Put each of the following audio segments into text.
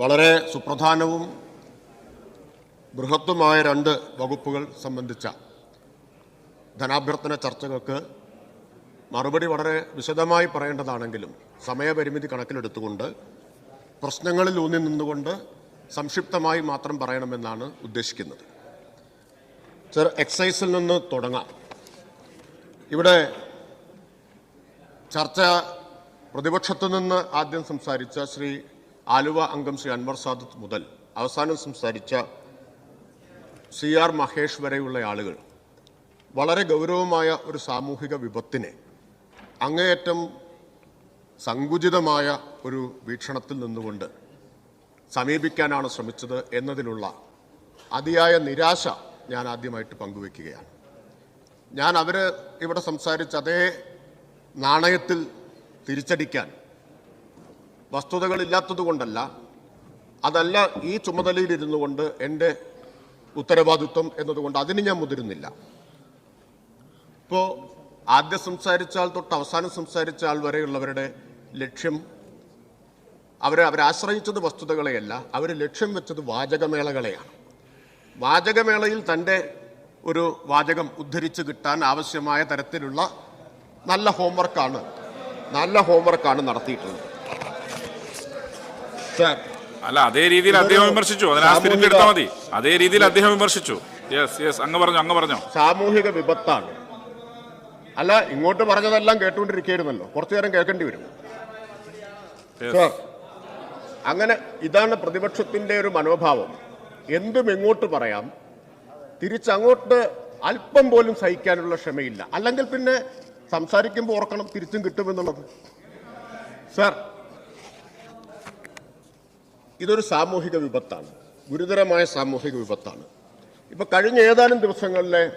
വളരെ സുപ്രധാനവും ബൃഹത്തുമായ രണ്ട് വകുപ്പുകൾ സംബന്ധിച്ച ധനാഭ്യർത്ഥന ചർച്ചകൾക്ക് മറുപടി വളരെ വിശദമായി പറയേണ്ടതാണെങ്കിലും സമയപരിമിതി കണക്കിലെടുത്തുകൊണ്ട് പ്രശ്നങ്ങളിൽ ഊന്നി നിന്നുകൊണ്ട് സംക്ഷിപ്തമായി മാത്രം പറയണമെന്നാണ് ഉദ്ദേശിക്കുന്നത്. സർ എക്സൈസിൽ നിന്ന് തുടങ്ങാം. ഇവിടെ ചർച്ച പ്രതിപക്ഷത്തു നിന്ന് ആദ്യം സംസാരിച്ച ശ്രീ ആലുവ അംഗം ശ്രീ അൻവർ സാദത്ത് മുതൽ അവസാനം സംസാരിച്ച സി ആർ മഹേഷ് വരെയുള്ള ആളുകൾ വളരെ ഗൗരവമായ ഒരു സാമൂഹിക വിപത്തിനെ അങ്ങേയറ്റം സങ്കുചിതമായ ഒരു വീക്ഷണത്തിൽ നിന്നുകൊണ്ട് സമീപിക്കാനാണ് ശ്രമിച്ചത് എന്നതിലുള്ള അതിയായ നിരാശ ഞാൻ ആദ്യമായിട്ട് പങ്കുവെക്കുകയാണ് ഞാൻ അവർ ഇവിടെ സംസാരിച്ച അതേ നാണയത്തിൽ തിരിച്ചടിക്കാൻ വസ്തുതകളില്ലാത്തത് കൊണ്ടല്ല അതല്ല ഈ ചുമതലയിലിരുന്നു കൊണ്ട് എന്റെ ഉത്തരവാദിത്വം എന്നതുകൊണ്ട് അതിന് ഞാൻ മുതിരുന്നില്ല. ഇപ്പോൾ ആദ്യം സംസാരിച്ച ആൾ തൊട്ട് അവസാനം സംസാരിച്ച ആൾ വരെയുള്ളവരുടെ ലക്ഷ്യം അവരെ അവരാശ്രയിച്ചത് വസ്തുതകളെയല്ല അവർ ലക്ഷ്യം വെച്ചത് വാചകമേളകളെയാണ്. വാചകമേളയിൽ തന്റെ ഒരു വാചകം ഉദ്ധരിച്ച് കിട്ടാൻ ആവശ്യമായ തരത്തിലുള്ള നല്ല ഹോംവർക്കാണ് നല്ല ഹോംവർക്കാണ് നടത്തിയിട്ടുള്ളത്. സാർ അല്ല അതേ രീതിയിൽ അദ്ദേഹം വിമർശിച്ചു. അതിനെ ആ spirit എടുത്താൽ മതി. അതേ രീതിയിൽ അദ്ദേഹം വിമർശിച്ചു. യെസ് യെസ് അങ്ങ് പറഞ്ഞു അങ്ങ് പറഞ്ഞു. സാമൂഹിക വിപത്താണ്. അല്ല ഇങ്ങോട്ട് പറഞ്ഞതെല്ലാം കേട്ടുകൊണ്ടിരിക്കുകയായിരുന്നല്ലോ. കുറച്ചു നേരം കേൾക്കേണ്ടി വരും. സാർ അങ്ങനെ ഇതാണ് പ്രതിപക്ഷത്തിന്റെ ഒരു മനോഭാവം. എന്തും ഇങ്ങോട്ട് പറയാം തിരിച്ചങ്ങോട്ട് അല്പം പോലും സഹിക്കാനുള്ള ക്ഷമയില്ല. അല്ലെങ്കിൽ പിന്നെ സംസാരിക്കുമ്പോൾ ഓർക്കണം തിരിച്ചും കിട്ടുമെന്നുള്ളത്. സാർ ഇതൊരു സാമൂഹിക വിപത്താണ്. ഗുരുതരമായ സാമൂഹിക വിപത്താണ്. ഇപ്പം കഴിഞ്ഞ ഏതാനും ദിവസങ്ങളിലെ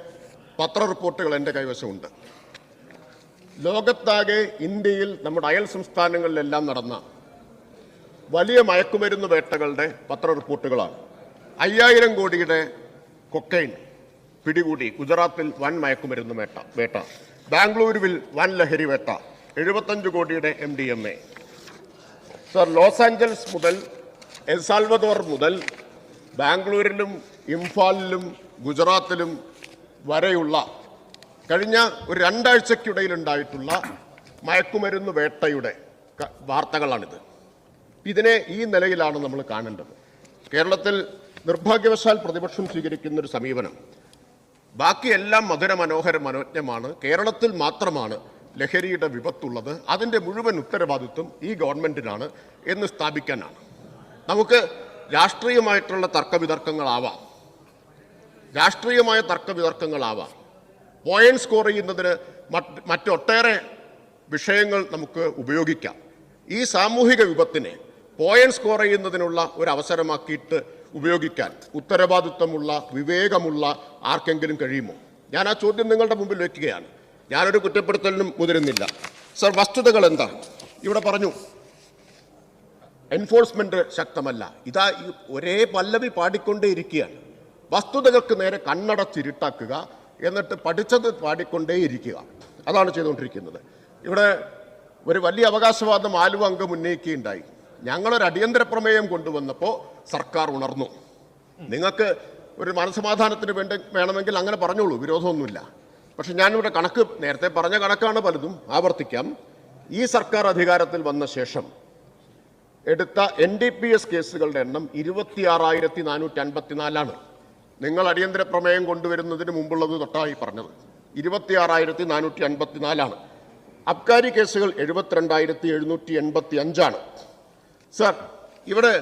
പത്ര റിപ്പോർട്ടുകൾ എന്റെ കൈവശമുണ്ട്. ലോകത്താകെ ഇന്ത്യയിൽ നമ്മുടെ അയൽ സംസ്ഥാനങ്ങളിലെല്ലാം നടന്ന വലിയ മയക്കുമരുന്ന് വേട്ടകളുടെ പത്ര റിപ്പോർട്ടുകളാണ്. അയ്യായിരം കോടിയുടെ കൊക്കൈൻ പിടികൂടി ഗുജറാത്തിൽ വൻ മയക്കുമരുന്ന് വേട്ട വേട്ട. ബാംഗ്ലൂരുവിൽ വൻ ലഹരി വേട്ട. എഴുപത്തഞ്ച് കോടിയുടെ M D M A. Sir Los Angeles മുതൽ എൽസാൽവദോർ മുതൽ ബാംഗ്ലൂരിലും ഇംഫാലിലും ഗുജറാത്തിലും വരെയുള്ള കഴിഞ്ഞ ഒരു രണ്ടാഴ്ചയ്ക്കിടയിലുണ്ടായിട്ടുള്ള മയക്കുമരുന്ന് വേട്ടയുടെ വാർത്തകളാണിത്. ഇതിനെ ഈ നിലയിലാണ് നമ്മൾ കാണേണ്ടത്. കേരളത്തിൽ നിർഭാഗ്യവശാൽ പ്രതിപക്ഷം സ്വീകരിക്കുന്ന ഒരു സമീപനം ബാക്കിയെല്ലാം മധുര മനോഹര മനോജ്ഞമാണ്. കേരളത്തിൽ മാത്രമാണ് ലഹരിയുടെ വിപത്തുള്ളത്. അതിന്റെ മുഴുവൻ ഉത്തരവാദിത്വം ഈ ഗവൺമെന്റിനാണ് എന്ന് സ്ഥാപിക്കാനാണ്. നമുക്ക് രാഷ്ട്രീയമായിട്ടുള്ള തർക്കവിതർക്കങ്ങളാവാം. രാഷ്ട്രീയമായ തർക്കവിതർക്കങ്ങളാവാം. പോയിന്റ് സ്കോർ ചെയ്യുന്നതിന് മറ്റ് മറ്റൊട്ടേറെ വിഷയങ്ങൾ നമുക്ക് ഉപയോഗിക്കാം. ഈ സാമൂഹിക വിപത്തിനെ പോയിന്റ് സ്കോർ ചെയ്യുന്നതിനുള്ള ഒരു അവസരമാക്കിയിട്ട് ഉപയോഗിക്കാൻ ഉത്തരവാദിത്വമുള്ള വിവേകമുള്ള ആർക്കെങ്കിലും കഴിയുമോ? ഞാൻ ആ ചോദ്യം നിങ്ങളുടെ മുമ്പിൽ വയ്ക്കുകയാണ് ഞാനൊരു കുറ്റപ്പെടുത്തലിനും മുതിരുന്നില്ല. സർ വസ്തുതകൾ എന്താണ്? ഇവിടെ പറഞ്ഞു എൻഫോഴ്സ്മെന്റ് ശക്തമല്ല. ഇതാ ഈ ഒരേ പല്ലവി പാടിക്കൊണ്ടേ ഇരിക്കുകയാണ്. വസ്തുതകൾക്ക് നേരെ കണ്ണടച്ചിരുട്ടാക്കുക എന്നിട്ട് പഠിച്ചത് പാടിക്കൊണ്ടേ ഇരിക്കുക. അതാണ് ചെയ്തുകൊണ്ടിരിക്കുന്നത്. ഇവിടെ ഒരു വലിയ അവകാശവാദം ആലുവ അംഗം ഉന്നയിക്കുകയുണ്ടായി. ഞങ്ങളൊരു അടിയന്തര പ്രമേയം കൊണ്ടുവന്നപ്പോൾ സർക്കാർ ഉണർന്നു. നിങ്ങൾക്ക് ഒരു മനസമാധാനത്തിന് വേണ്ടി വേണമെങ്കിൽ അങ്ങനെ പറഞ്ഞോളൂ വിരോധമൊന്നുമില്ല. പക്ഷെ ഞാനിവിടെ കണക്ക് നേരത്തെ പറഞ്ഞ കണക്കാണ് പലതും ആവർത്തിക്കാം. ഈ സർക്കാർ അധികാരത്തിൽ വന്ന ശേഷം എടുത്ത എൻ ഡി പി എസ് കേസുകളുടെ എണ്ണം ഇരുപത്തിയാറായിരത്തി നാനൂറ്റി അൻപത്തിനാലാണ് നിങ്ങൾ അടിയന്തര പ്രമേയം കൊണ്ടുവരുന്നതിന് മുമ്പുള്ളത് തൊട്ടായി പറഞ്ഞത്. ഇരുപത്തിയാറായിരത്തി നാനൂറ്റി അൻപത്തിനാലാണ് അബ്കാരി കേസുകൾ എഴുപത്തിരണ്ടായിരത്തി എഴുന്നൂറ്റി എൺപത്തി അഞ്ചാണ് സർ ഇവിടെ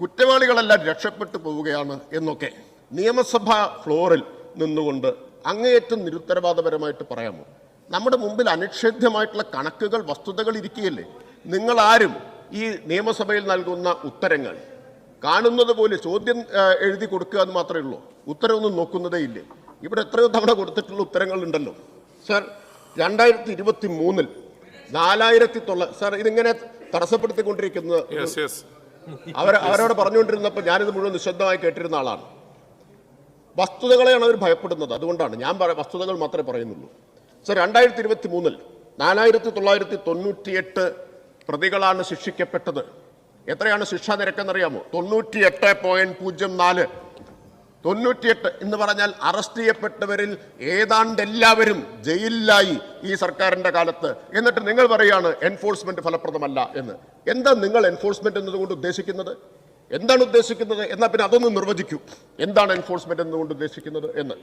കുറ്റവാളികളെല്ലാം രക്ഷപ്പെട്ടു പോവുകയാണ് എന്നൊക്കെ നിയമസഭാ ഫ്ലോറിൽ നിന്നുകൊണ്ട് അങ്ങേയറ്റം നിരുത്തരവാദപരമായിട്ട് പറയാമോ? നമ്മുടെ മുമ്പിൽ അനിഷേധ്യമായിട്ടുള്ള കണക്കുകൾ വസ്തുതകൾ ഇരിക്കുകയല്ലേ? നിങ്ങൾ ആരും ഈ നിയമസഭയിൽ നൽകുന്ന ഉത്തരങ്ങൾ. കാണുന്നത് പോലെ ചോദ്യം എഴുതി കൊടുക്കുക എന്ന് മാത്രമേ ഉള്ളൂ. ഉത്തരവൊന്നും നോക്കുന്നതേ ഇല്ല. ഇവിടെ എത്രയോ തവണ കൊടുത്തിട്ടുള്ള ഉത്തരങ്ങൾ ഉണ്ടല്ലോ സർ രണ്ടായിരത്തി ഇരുപത്തി മൂന്നിൽ നാലായിരത്തി തൊള്ള സാർ ഇതിങ്ങനെ തടസ്സപ്പെടുത്തിക്കൊണ്ടിരിക്കുന്നത് അവർ അവരോട് പറഞ്ഞുകൊണ്ടിരുന്നപ്പോൾ ഞാനിത് മുഴുവൻ നിശബ്ദമായി കേട്ടിരുന്ന ആളാണ്. വസ്തുതകളെയാണ് അവർ ഭയപ്പെടുന്നത്. അതുകൊണ്ടാണ് ഞാൻ പറ- വസ്തുതകൾ മാത്രമേ പറയുന്നുള്ളൂ. സർ രണ്ടായിരത്തി ഇരുപത്തി മൂന്നിൽ നാലായിരത്തി തൊള്ളായിരത്തി തൊണ്ണൂറ്റിയെട്ട് പ്രതികളാണ് ശിക്ഷിക്കപ്പെട്ടത്. എത്രയാണ് ശിക്ഷാ നിരക്കെന്നറിയാമോ? തൊണ്ണൂറ്റി എട്ട് പോയിന്റ് പൂജ്യം നാല്. തൊണ്ണൂറ്റിയെട്ട് എന്ന് പറഞ്ഞാൽ അറസ്റ്റ് ചെയ്യപ്പെട്ടവരിൽ ഏതാണ്ട് എല്ലാവരും ജയിലിലായി ഈ സർക്കാരിന്റെ കാലത്ത്. എന്നിട്ട് നിങ്ങൾ പറയുകയാണ് എൻഫോഴ്സ്മെന്റ് ഫലപ്രദമല്ല എന്ന്. എന്താ നിങ്ങൾ എൻഫോഴ്സ്മെന്റ് എന്നതുകൊണ്ട് ഉദ്ദേശിക്കുന്നത്? എന്താണ് ഉദ്ദേശിക്കുന്നത്? എന്നാൽ പിന്നെ അതൊന്ന് നിർവചിക്കൂ. എന്താണ് എൻഫോഴ്സ്മെന്റ് എന്നതുകൊണ്ട് ഉദ്ദേശിക്കുന്നത് എന്ന്.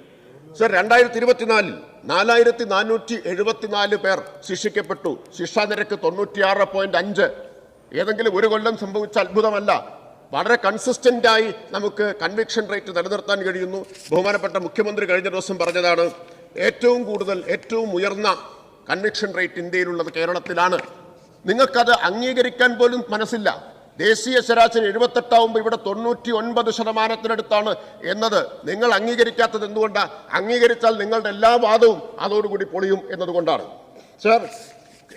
സർ രണ്ടായിരത്തി ഇരുപത്തിനാലിൽ നാലായിരത്തി നാനൂറ്റി എഴുപത്തിനാല് പേർ ശിക്ഷിക്കപ്പെട്ടു. ശിക്ഷാ നിരക്ക് തൊണ്ണൂറ്റിയാറ് പോയിന്റ് അഞ്ച്. ഏതെങ്കിലും ഒരു കൊല്ലം സംഭവിച്ച അത്ഭുതമല്ല. വളരെ കൺസിസ്റ്റന്റ് ആയി നമുക്ക് കൺവിക്ഷൻ റേറ്റ് നിലനിർത്താൻ കഴിയുന്നു. ബഹുമാനപ്പെട്ട മുഖ്യമന്ത്രി കഴിഞ്ഞ ദിവസം പറഞ്ഞതാണ് ഏറ്റവും കൂടുതൽ ഏറ്റവും ഉയർന്ന കൺവിക്ഷൻ റേറ്റ് ഇന്ത്യയിലുള്ളത് കേരളത്തിലാണ്. നിങ്ങൾക്കത് അംഗീകരിക്കാൻ പോലും മനസ്സില്ല. ദേശീയ ശരാശരി എഴുപത്തെട്ടാവുമ്പോൾ ഇവിടെ തൊണ്ണൂറ്റി ഒൻപത് ശതമാനത്തിനടുത്താണ് എന്നത്. നിങ്ങൾ അംഗീകരിക്കാത്തത് എന്തുകൊണ്ടാണ് അംഗീകരിച്ചാൽ നിങ്ങളുടെ എല്ലാ വാദവും അതോടുകൂടി പൊളിയും എന്നതുകൊണ്ടാണ്. സർ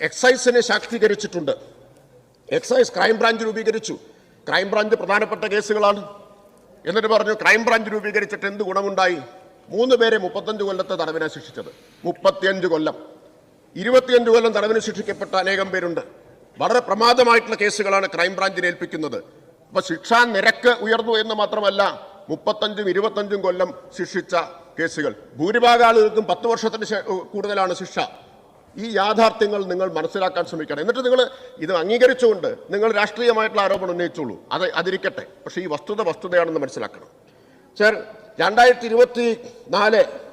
എക്സൈസിനെ ശാക്തീകരിച്ചിട്ടുണ്ട്. എക്സൈസ് ക്രൈംബ്രാഞ്ച് രൂപീകരിച്ചു. ക്രൈംബ്രാഞ്ച് പ്രധാനപ്പെട്ട കേസുകളാണ്. എന്നിട്ട് പറഞ്ഞു ക്രൈംബ്രാഞ്ച് രൂപീകരിച്ചിട്ട് എന്ത് ഗുണമുണ്ടായി? മൂന്ന് പേരെ മുപ്പത്തഞ്ച് കൊല്ലത്തെ തടവിനെ ശിക്ഷിച്ചത്. മുപ്പത്തിയഞ്ച് കൊല്ലം. ഇരുപത്തിയഞ്ച് കൊല്ലം തടവിന് ശിക്ഷിക്കപ്പെട്ട അനേകം പേരുണ്ട്. വളരെ പ്രമാദമായിട്ടുള്ള കേസുകളാണ് ക്രൈംബ്രാഞ്ചിനെ ഏൽപ്പിക്കുന്നത്. അപ്പൊ ശിക്ഷാ നിരക്ക് ഉയർന്നു എന്ന് മാത്രമല്ല മുപ്പത്തഞ്ചും ഇരുപത്തഞ്ചും കൊല്ലം ശിക്ഷിച്ച കേസുകൾ. ഭൂരിഭാഗം ആളുകൾക്കും പത്ത് വർഷത്തിന് കൂടുതലാണ് ശിക്ഷ. ഈ യാഥാർത്ഥ്യങ്ങൾ നിങ്ങൾ മനസ്സിലാക്കാൻ ശ്രമിക്കണം. എന്നിട്ട് നിങ്ങൾ ഇത് അംഗീകരിച്ചുകൊണ്ട് നിങ്ങൾ രാഷ്ട്രീയമായിട്ടുള്ള ആരോപണം ഉന്നയിച്ചോളൂ. അത് അതിരിക്കട്ടെ. പക്ഷേ ഈ വസ്തുത വസ്തുതയാണെന്ന് മനസ്സിലാക്കണം. സർ രണ്ടായിരത്തി ഇരുപത്തി നാല്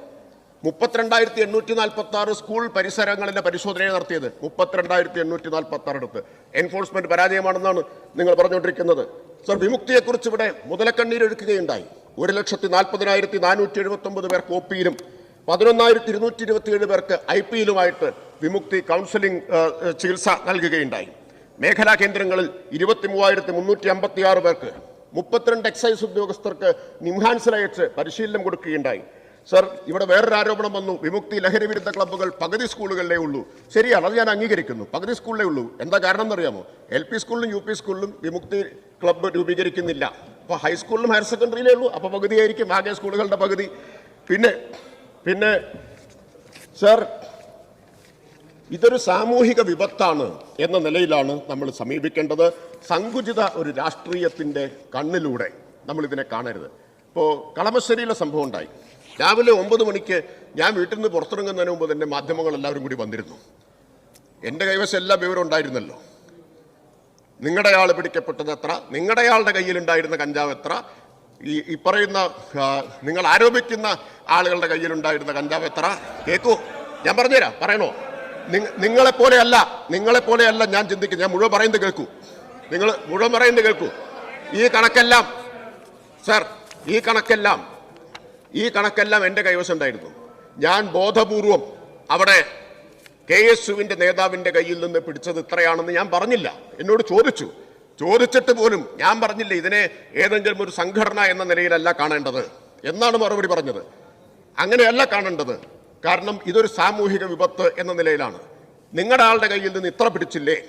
മുപ്പത്തിരണ്ടായിരത്തി എണ്ണൂറ്റി നാൽപ്പത്തി ആറ് സ്കൂൾ പരിസരങ്ങളിലെ പരിശോധനയെ നടത്തിയത്. മുപ്പത്തിരണ്ടായിരത്തി എണ്ണൂറ്റി നാൽപ്പത്തി ആറ് അടുത്ത്. എൻഫോഴ്സ്മെന്റ് പരാജയമാണെന്നാണ് നിങ്ങൾ പറഞ്ഞുകൊണ്ടിരിക്കുന്നത്. സർ വിമുക്തിയെക്കുറിച്ച് ഇവിടെ മുതലക്കണ്ണീരൊഴുക്കുകയുണ്ടായി ഒരു ലക്ഷത്തി നാൽപ്പതിനായിരത്തി നാനൂറ്റി എഴുപത്തി ഒമ്പത് പേർ കോപ്പിയിലും പതിനൊന്നായിരത്തി ഇരുന്നൂറ്റി ഇരുപത്തിയേഴ് പേർക്ക് ഐ പിയിലുമായിട്ട് വിമുക്തി കൗൺസിലിംഗ് ചികിത്സ നൽകുകയുണ്ടായി. മേഖലാ കേന്ദ്രങ്ങളിൽ ഇരുപത്തി മൂവായിരത്തി മുന്നൂറ്റി അമ്പത്തി ആറ് പേർക്ക് മുപ്പത്തിരണ്ട് എക്സൈസ് ഉദ്യോഗസ്ഥർക്ക് നിംഹാൻസിലയച്ച് പരിശീലനം കൊടുക്കുകയുണ്ടായി. സർ ഇവിടെ വേറൊരു ആരോപണം വന്നു. വിമുക്തി ലഹരി വിരുദ്ധ ക്ലബ്ബുകൾ പകുതി സ്കൂളുകളിലേ ഉള്ളൂ. ശരിയാണ് അത് ഞാൻ അംഗീകരിക്കുന്നു. പകുതി സ്കൂളിലേ ഉള്ളൂ. എന്താ കാരണം എന്നറിയാമോ? എൽ പി സ്കൂളിലും യു പി സ്കൂളിലും വിമുക്തി ക്ലബ്ബ് രൂപീകരിക്കുന്നില്ല. അപ്പോൾ ഹൈസ്കൂളിലും ഹയർ സെക്കൻഡറിയിലേ ഉള്ളൂ. അപ്പോൾ പകുതിയായിരിക്കും ആകെ സ്കൂളുകളുടെ പകുതി. പിന്നെ പിന്നെ സർ ഇതൊരു സാമൂഹിക വിപത്താണ് എന്ന നിലയിലാണ് നമ്മൾ സമീപിക്കേണ്ടത്. സങ്കുചിത ഒരു രാഷ്ട്രീയത്തിന്റെ കണ്ണിലൂടെ നമ്മളിതിനെ കാണരുത്. ഇപ്പോൾ കളമശ്ശേരിയിലെ സംഭവം ഉണ്ടായി. രാവിലെ ഒമ്പത് മണിക്ക് ഞാൻ വീട്ടിൽ നിന്ന് പുറത്തിറങ്ങുന്നതിന് മുമ്പ് തന്നെ മാധ്യമങ്ങൾ എല്ലാവരും കൂടി വന്നിരുന്നു. എന്റെ കൈവശം എല്ലാ വിവരം ഉണ്ടായിരുന്നല്ലോ. നിങ്ങളുടെ ആൾ പിടിക്കപ്പെട്ടത് എത്ര? നിങ്ങളുടെ ആളുടെ കയ്യിലുണ്ടായിരുന്ന കഞ്ചാവ് എത്ര? ഈ ഈ പറയുന്ന നിങ്ങൾ ആരോപിക്കുന്ന ആളുകളുടെ കയ്യിലുണ്ടായിരുന്ന കഞ്ചാവ് എത്ര? കേക്കൂ ഞാൻ പറഞ്ഞുതരാം പറയണോ? നിങ്ങ- നിങ്ങളെപ്പോലെയല്ല നിങ്ങളെപ്പോലെയല്ല ഞാൻ ചിന്തിക്കും ഞാൻ മുഴുവൻ പറയുന്നത് കേൾക്കൂ. നിങ്ങൾ മുഴുവൻ പറയുന്നത് കേൾക്കൂ. ഈ കണക്കെല്ലാം സർ ഈ കണക്കെല്ലാം ഈ കണക്കെല്ലാം എന്റെ കൈവശം ഉണ്ടായിരുന്നു ഞാൻ ബോധപൂർവം അവിടെ കെ എസ് യുവിന്റെ നേതാവിന്റെ കയ്യിൽ നിന്ന് പിടിച്ചത് ഇത്രയാണെന്ന് ഞാൻ പറഞ്ഞില്ല. എന്നോട് ചോദിച്ചു. ചോദിച്ചിട്ട് പോലും ഞാൻ പറഞ്ഞില്ല ഇതിനെ ഏതെങ്കിലും ഒരു സംഘടന എന്ന നിലയിലല്ല കാണേണ്ടത്. എന്നാണ് മറുപടി പറഞ്ഞത്. അങ്ങനെയല്ല കാണേണ്ടത്. കാരണം ഇതൊരു സാമൂഹിക വിപത്ത് എന്ന നിലയിലാണ്. നിങ്ങളുടെ ആളുടെ കയ്യിൽ നിന്ന് ഇത്ര പിടിച്ചില്ലേ?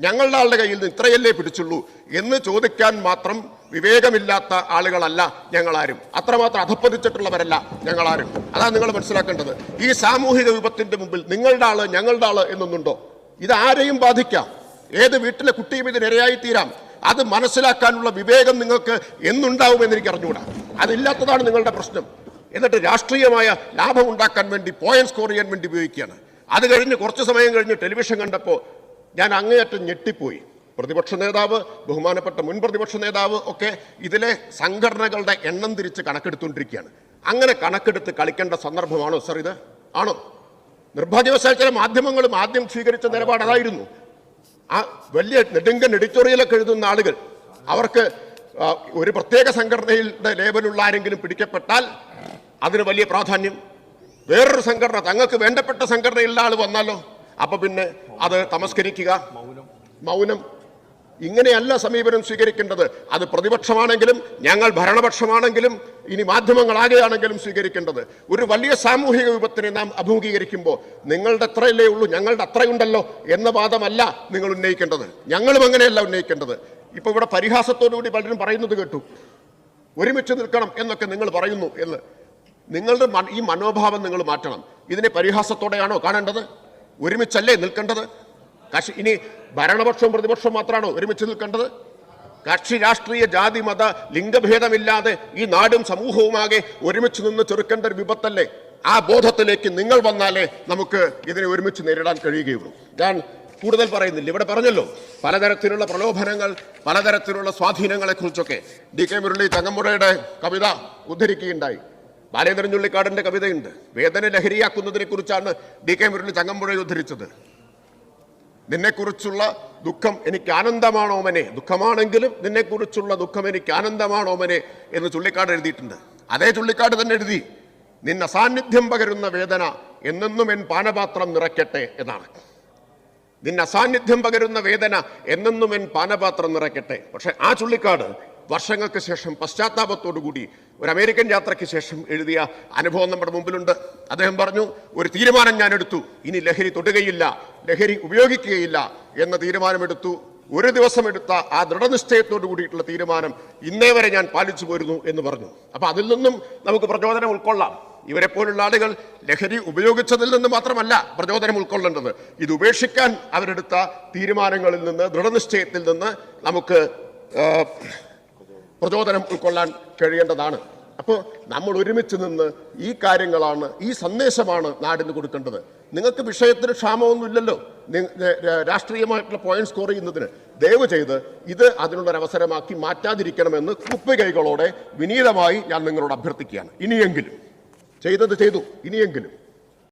ഞങ്ങളുടെ ആളുടെ കയ്യിൽ നിന്ന് ഇത്രയല്ലേ പിടിച്ചുള്ളൂ എന്ന് ചോദിക്കാൻ മാത്രം വിവേകമില്ലാത്ത ആളുകളല്ല ഞങ്ങളാരും. അത്രമാത്രം അധപ്പതിച്ചിട്ടുള്ളവരല്ല ഞങ്ങളാരും. അതാണ് നിങ്ങൾ മനസ്സിലാക്കേണ്ടത്. ഈ സാമൂഹിക വിപത്തിന്റെ മുമ്പിൽ നിങ്ങളുടെ ആൾ ഞങ്ങളുടെ ആൾ എന്നൊന്നുണ്ടോ? ഇത് ആരെയും ബാധിക്കാം. ഏത് വീട്ടിലെ കുട്ടിയും ഇതിനിരയായി തീരാം അത് മനസ്സിലാക്കാനുള്ള വിവേകം നിങ്ങൾക്ക് എന്നുണ്ടാവുമെന്ന് എനിക്ക് അറിഞ്ഞുകൂടാ. അതില്ലാത്തതാണ് നിങ്ങളുടെ പ്രശ്നം. എന്നിട്ട് രാഷ്ട്രീയമായ ലാഭം ഉണ്ടാക്കാൻ വേണ്ടി പോയിന്റ് സ്കോർ ചെയ്യാൻ വേണ്ടി ഉപയോഗിക്കുകയാണ്. അത് കഴിഞ്ഞ് കുറച്ച് സമയം കഴിഞ്ഞ് ടെലിവിഷൻ കണ്ടപ്പോൾ ഞാൻ അങ്ങേയറ്റം ഞെട്ടിപ്പോയി. പ്രതിപക്ഷ നേതാവ് ബഹുമാനപ്പെട്ട മുൻ പ്രതിപക്ഷ നേതാവ് ഒക്കെ ഇതിലെ സംഘടനകളുടെ എണ്ണം തിരിച്ച് കണക്കെടുത്തുകൊണ്ടിരിക്കുകയാണ്. അങ്ങനെ കണക്കെടുത്ത് കളിക്കേണ്ട സന്ദർഭമാണോ സർ ഇത്? ആണോ? നിർഭാഗ്യവശാൽ ചില മാധ്യമങ്ങളും ആദ്യം സ്വീകരിച്ച നിലപാട് അതായിരുന്നു. ആ വലിയ നെടുങ്കൻ എഡിറ്റോറിയലൊക്കെ എഴുതുന്ന ആളുകൾ അവർക്ക് ഒരു പ്രത്യേക സംഘടനയുടെ ലേബലുള്ള ആരെങ്കിലും പിടിക്കപ്പെട്ടാൽ അതിന് വലിയ പ്രാധാന്യം. വേറൊരു സംഘടന തങ്ങൾക്ക് വേണ്ടപ്പെട്ട സംഘടനയുള്ള ആൾ വന്നാലോ? അപ്പൊ പിന്നെ അത് തമസ്കരിക്കുക. മൗനം. ഇങ്ങനെയല്ല സമീപനം സ്വീകരിക്കേണ്ടത്. അത് പ്രതിപക്ഷമാണെങ്കിലും ഞങ്ങൾ ഭരണപക്ഷമാണെങ്കിലും ഇനി മാധ്യമങ്ങളാകെയാണെങ്കിലും സ്വീകരിക്കേണ്ടത്. ഒരു വലിയ സാമൂഹിക വിപത്തിനെ നാം അഭിമുഖീകരിക്കുമ്പോൾ നിങ്ങളുടെ അത്രയല്ലേ ഉള്ളൂ ഞങ്ങളുടെ അത്രയുണ്ടല്ലോ എന്ന വാദമല്ല നിങ്ങൾ ഉന്നയിക്കേണ്ടത്. ഞങ്ങളും അങ്ങനെയല്ല ഉന്നയിക്കേണ്ടത്. ഇപ്പൊ ഇവിടെ പരിഹാസത്തോടുകൂടി പലരും പറയുന്നത് കേട്ടു. ഒരുമിച്ച് നിൽക്കണം എന്നൊക്കെ നിങ്ങൾ പറയുന്നു എന്ന്. നിങ്ങളുടെ ഈ മനോഭാവം നിങ്ങൾ മാറ്റണം. ഇതിനെ പരിഹാസത്തോടെയാണോ കാണേണ്ടത്? ഒരുമിച്ചല്ലേ നിൽക്കേണ്ടത്? കക്ഷി ഇനി ഭരണപക്ഷവും പ്രതിപക്ഷവും മാത്രമാണോ ഒരുമിച്ച് നിൽക്കേണ്ടത്? കക്ഷി രാഷ്ട്രീയ ജാതി മത ലിംഗഭേദമില്ലാതെ ഈ നാടും സമൂഹവുമാകെ ഒരുമിച്ച് നിന്ന് ചെറുക്കേണ്ട ഒരു വിപത്തല്ലേ? ആ ബോധത്തിലേക്ക് നിങ്ങൾ വന്നാലേ നമുക്ക് ഇതിനെ ഒരുമിച്ച് നേരിടാൻ കഴിയുകയുള്ളൂ. ഞാൻ കൂടുതൽ പറയുന്നില്ല. ഇവിടെ പറഞ്ഞല്ലോ പലതരത്തിലുള്ള പ്രലോഭനങ്ങൾ പലതരത്തിലുള്ള സ്വാധീനങ്ങളെക്കുറിച്ചൊക്കെ. ഡി കെ മുരളി തങ്ങമ്പുഴയുടെ കവിത ഉദ്ധരിക്കുകയുണ്ടായി. ബാലേന്ദ്രൻ ചുള്ളിക്കാടിന്റെ കവിതയുണ്ട്. വേദന ലഹരിയാക്കുന്നതിനെ കുറിച്ചാണ് ഡി കെ മുരളി ചങ്ങമ്പുഴയിൽ ഉദ്ധരിച്ചത്. നിന്നെക്കുറിച്ചുള്ള ദുഃഖം എനിക്ക് ആനന്ദമാണോ മനെ? ദുഃഖമാണെങ്കിലും നിന്നെക്കുറിച്ചുള്ള ദുഃഖം എനിക്ക് ആനന്ദമാണോ മനെ? എന്ന് ചുള്ളിക്കാട് എഴുതിയിട്ടുണ്ട്. അതേ ചുള്ളിക്കാട് തന്നെ എഴുതി നിന്ന സാന്നിധ്യം പകരുന്ന വേദന എന്നെന്നും എൻ പാനപാത്രം നിറയ്ക്കട്ടെ എന്നാണ്. നിന്ന അസാന്നിധ്യം പകരുന്ന വേദന എന്നെന്നും എൻ പാനപാത്രം നിറയ്ക്കട്ടെ. പക്ഷെ ആ ചുള്ളിക്കാട് വർഷങ്ങൾക്ക് ശേഷം പശ്ചാത്താപത്തോടുകൂടി ഒരു അമേരിക്കൻ യാത്രയ്ക്ക് ശേഷം എഴുതിയ അനുഭവം നമ്മുടെ മുമ്പിലുണ്ട്. അദ്ദേഹം പറഞ്ഞു ഒരു തീരുമാനം ഞാൻ എടുത്തു ഇനി ലഹരി തൊടുകയില്ല ലഹരി ഉപയോഗിക്കുകയില്ല എന്ന തീരുമാനമെടുത്തു. ഒരു ദിവസം എടുത്ത ആ ദൃഢനിശ്ചയത്തോടു കൂടിയിട്ടുള്ള തീരുമാനം ഇന്നേ വരെ ഞാൻ പാലിച്ചു പോരുന്നു എന്ന് പറഞ്ഞു. അപ്പോൾ അതിൽ നിന്നും നമുക്ക് പ്രചോദനം ഉൾക്കൊള്ളാം. ഇവരെ പോലുള്ള ആളുകൾ ലഹരി ഉപയോഗിച്ചതിൽ നിന്ന് മാത്രമല്ല പ്രചോദനം ഉൾക്കൊള്ളേണ്ടത്. ഇത് ഉപേക്ഷിക്കാൻ അവരെടുത്ത തീരുമാനങ്ങളിൽ നിന്ന് ദൃഢനിശ്ചയത്തിൽ നിന്ന് നമുക്ക് പ്രചോദനം ഉൾക്കൊള്ളാൻ കഴിയേണ്ടതാണ്. അപ്പോൾ നമ്മൾ ഒരുമിച്ച് നിന്ന് ഈ കാര്യങ്ങളാണ് ഈ സന്ദേശമാണ് നാടിന് കൊടുക്കേണ്ടത്. നിങ്ങൾക്ക് വിഷയത്തിന് ക്ഷാമമൊന്നുമില്ലല്ലോ. രാഷ്ട്രീയമായിട്ടുള്ള പോയിന്റ് സ്കോർ ചെയ്യുന്നതിന്. ദയവ് ചെയ്ത് ഇത് അതിനുള്ളൊരു അവസരമാക്കി മാറ്റാതിരിക്കണമെന്ന് കുപ്പികൈകളോടെ വിനീതമായി ഞാൻ നിങ്ങളോട് അഭ്യർത്ഥിക്കുകയാണ്. ഇനിയെങ്കിലും. ചെയ്തത് ചെയ്തു. ഇനിയെങ്കിലും.